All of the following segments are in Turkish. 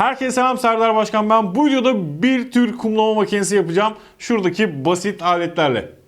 Herkese selam Serdar Başkan ben. Bu videoda bir tür kumlama makinesi yapacağım. Şuradaki basit aletlerle.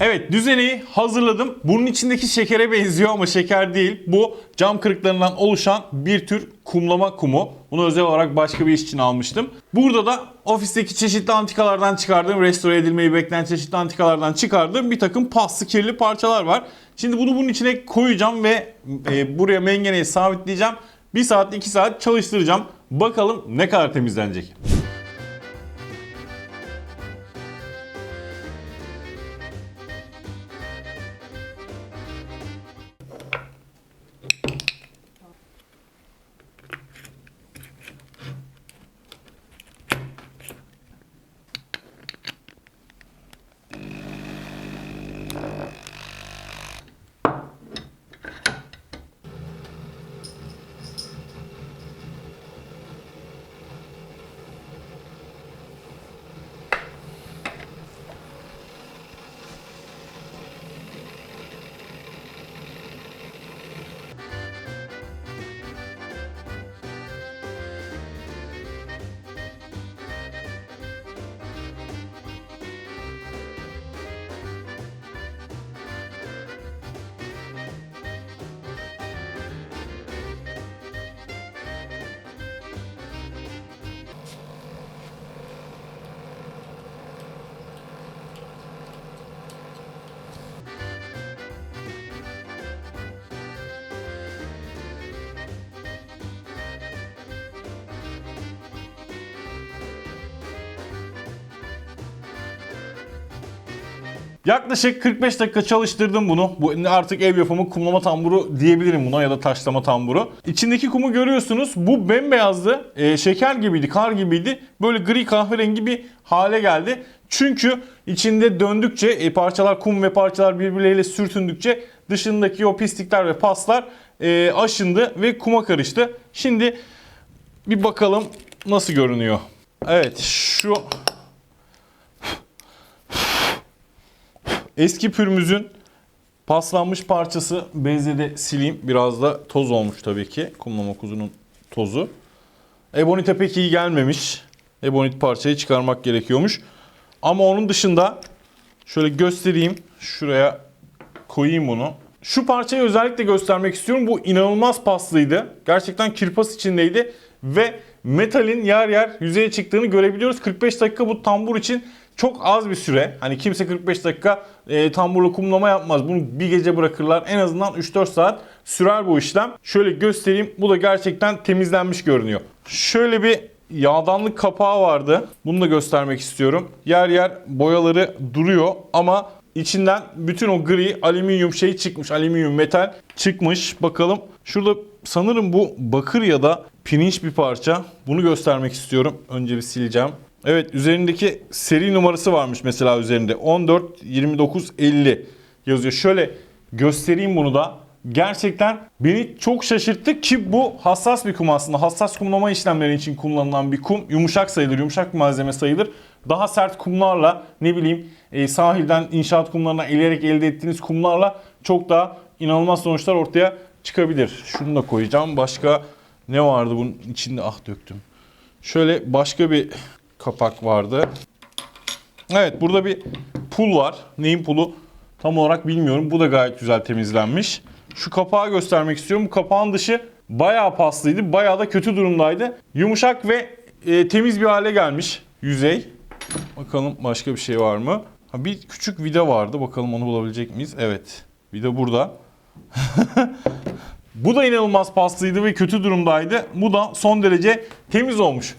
Evet düzeneyi hazırladım. Bunun içindeki şekere benziyor ama şeker değil. Bu cam kırıklarından oluşan bir tür kumlama kumu. Bunu özel olarak başka bir iş için almıştım. Burada da ofisteki çeşitli antikalardan çıkardığım, restore edilmeyi bekleyen çeşitli antikalardan çıkardığım bir takım paslı kirli parçalar var. Şimdi bunu bunun içine koyacağım ve e, buraya mengeneyi sabitleyeceğim. 1 saat 2 saat çalıştıracağım. Bakalım ne kadar temizlenecek. Yaklaşık 45 dakika çalıştırdım bunu. Bu artık ev yapımı kumlama tamburu diyebilirim buna ya da taşlama tamburu. İçindeki kumu görüyorsunuz. Bu bembeyazdı. Ee, şeker gibiydi, kar gibiydi. Böyle gri kahverengi bir hale geldi. Çünkü içinde döndükçe e, parçalar kum ve parçalar birbirleriyle sürtündükçe dışındaki o pislikler ve paslar e, aşındı ve kuma karıştı. Şimdi bir bakalım nasıl görünüyor. Evet şu Eski pürmüzün paslanmış parçası bezle de sileyim. Biraz da toz olmuş tabii ki. Kumlama kuzunun tozu. Ebonite pek iyi gelmemiş. Ebonit parçayı çıkarmak gerekiyormuş. Ama onun dışında şöyle göstereyim. Şuraya koyayım bunu. Şu parçayı özellikle göstermek istiyorum. Bu inanılmaz paslıydı. Gerçekten kirpas içindeydi. Ve metalin yer yer yüzeye çıktığını görebiliyoruz. 45 dakika bu tambur için çok az bir süre. Hani kimse 45 dakika e, tamburla kumlama yapmaz. Bunu bir gece bırakırlar. En azından 3-4 saat sürer bu işlem. Şöyle göstereyim. Bu da gerçekten temizlenmiş görünüyor. Şöyle bir yağdanlık kapağı vardı. Bunu da göstermek istiyorum. Yer yer boyaları duruyor ama içinden bütün o gri alüminyum şey çıkmış. Alüminyum metal çıkmış. Bakalım. Şurada sanırım bu bakır ya da pirinç bir parça. Bunu göstermek istiyorum. Önce bir sileceğim. Evet üzerindeki seri numarası varmış mesela üzerinde. 14 29 50 yazıyor. Şöyle göstereyim bunu da. gerçekten beni çok şaşırttı ki bu hassas bir kum aslında. Hassas kumlama işlemleri için kullanılan bir kum. Yumuşak sayılır, yumuşak bir malzeme sayılır. Daha sert kumlarla ne bileyim e, sahilden inşaat kumlarına eleyerek elde ettiğiniz kumlarla çok daha inanılmaz sonuçlar ortaya çıkabilir. Şunu da koyacağım. Başka ne vardı bunun içinde? Ah döktüm. Şöyle başka bir kapak vardı. Evet burada bir pul var. Neyin pulu tam olarak bilmiyorum. Bu da gayet güzel temizlenmiş. Şu kapağı göstermek istiyorum. Bu kapağın dışı bayağı paslıydı. Bayağı da kötü durumdaydı. Yumuşak ve e, temiz bir hale gelmiş yüzey. Bakalım başka bir şey var mı? Ha, bir küçük vida vardı. Bakalım onu bulabilecek miyiz? Evet. Vida burada. Bu da inanılmaz paslıydı ve kötü durumdaydı. Bu da son derece temiz olmuş.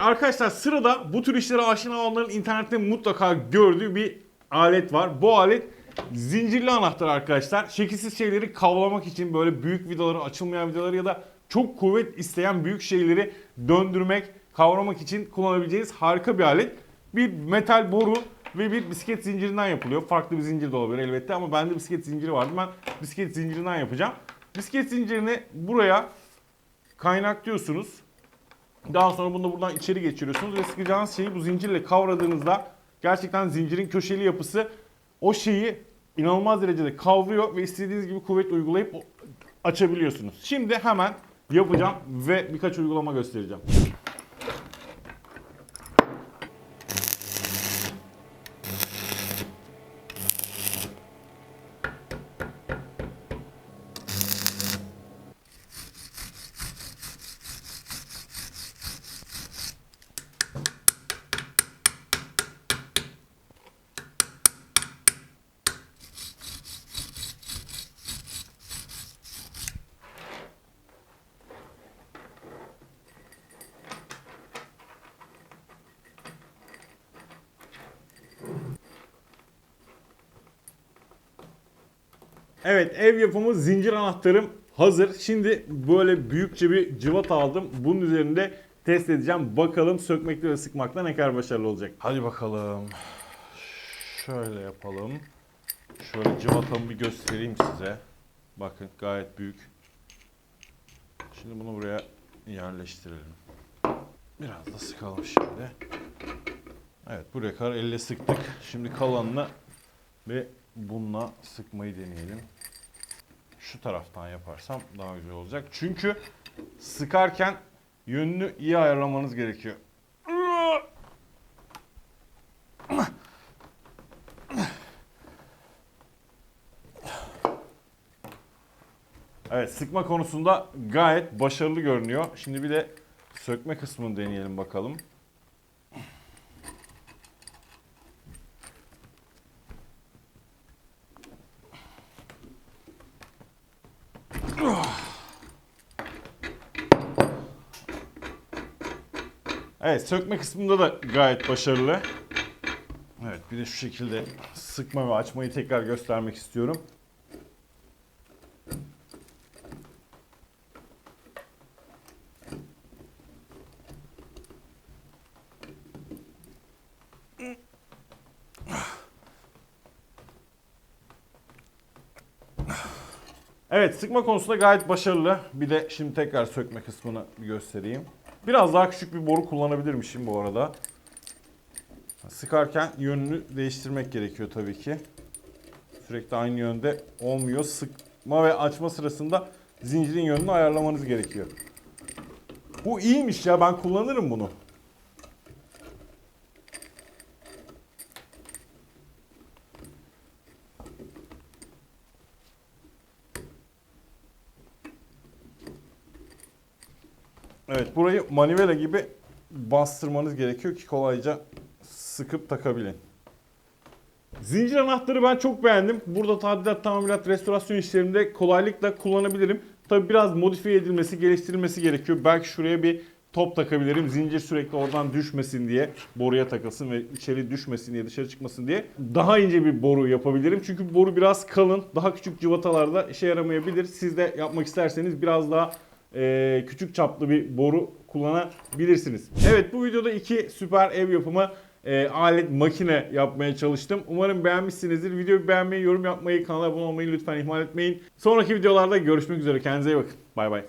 Arkadaşlar sırada bu tür işlere aşina olanların internette mutlaka gördüğü bir alet var. Bu alet zincirli anahtar arkadaşlar. Şekilsiz şeyleri kavlamak için böyle büyük vidaları, açılmayan vidaları ya da çok kuvvet isteyen büyük şeyleri döndürmek, kavramak için kullanabileceğiniz harika bir alet. Bir metal boru ve bir bisiklet zincirinden yapılıyor. Farklı bir zincir de olabilir elbette ama bende bisiklet zinciri vardı. Ben bisiklet zincirinden yapacağım. Bisiklet zincirini buraya kaynaklıyorsunuz. Daha sonra bunu da buradan içeri geçiriyorsunuz ve sıkacağınız şeyi bu zincirle kavradığınızda gerçekten zincirin köşeli yapısı o şeyi inanılmaz derecede kavruyor ve istediğiniz gibi kuvvet uygulayıp açabiliyorsunuz. Şimdi hemen yapacağım ve birkaç uygulama göstereceğim. Evet ev yapımı zincir anahtarım hazır. Şimdi böyle büyükçe bir cıvat aldım. Bunun üzerinde test edeceğim. Bakalım sökmekte ve sıkmakta ne kadar başarılı olacak. Hadi bakalım. Şöyle yapalım. Şöyle cıvatamı bir göstereyim size. Bakın gayet büyük. Şimdi bunu buraya yerleştirelim. Biraz da sıkalım şimdi. Evet buraya kadar elle sıktık. Şimdi kalanını ve bununla sıkmayı deneyelim. Şu taraftan yaparsam daha güzel olacak. Çünkü sıkarken yönünü iyi ayarlamanız gerekiyor. Evet sıkma konusunda gayet başarılı görünüyor. Şimdi bir de sökme kısmını deneyelim bakalım. Evet sökme kısmında da gayet başarılı. Evet bir de şu şekilde sıkma ve açmayı tekrar göstermek istiyorum. Evet sıkma konusunda gayet başarılı. Bir de şimdi tekrar sökme kısmını göstereyim. Biraz daha küçük bir boru kullanabilirmişim bu arada. Sıkarken yönünü değiştirmek gerekiyor tabii ki. Sürekli aynı yönde olmuyor. Sıkma ve açma sırasında zincirin yönünü ayarlamanız gerekiyor. Bu iyiymiş ya ben kullanırım bunu. Burayı manivela gibi bastırmanız gerekiyor ki kolayca sıkıp takabilin. Zincir anahtarı ben çok beğendim. Burada tadilat, tamirat, restorasyon işlerinde kolaylıkla kullanabilirim. Tabi biraz modifiye edilmesi, geliştirilmesi gerekiyor. Belki şuraya bir top takabilirim. Zincir sürekli oradan düşmesin diye boruya takılsın ve içeri düşmesin diye dışarı çıkmasın diye daha ince bir boru yapabilirim. Çünkü boru biraz kalın. Daha küçük cıvatalarda işe yaramayabilir. Siz de yapmak isterseniz biraz daha e, küçük çaplı bir boru kullanabilirsiniz. Evet bu videoda iki süper ev yapımı e, alet makine yapmaya çalıştım. Umarım beğenmişsinizdir. Videoyu beğenmeyi, yorum yapmayı, kanala abone olmayı lütfen ihmal etmeyin. Sonraki videolarda görüşmek üzere. Kendinize iyi bakın. Bay bay.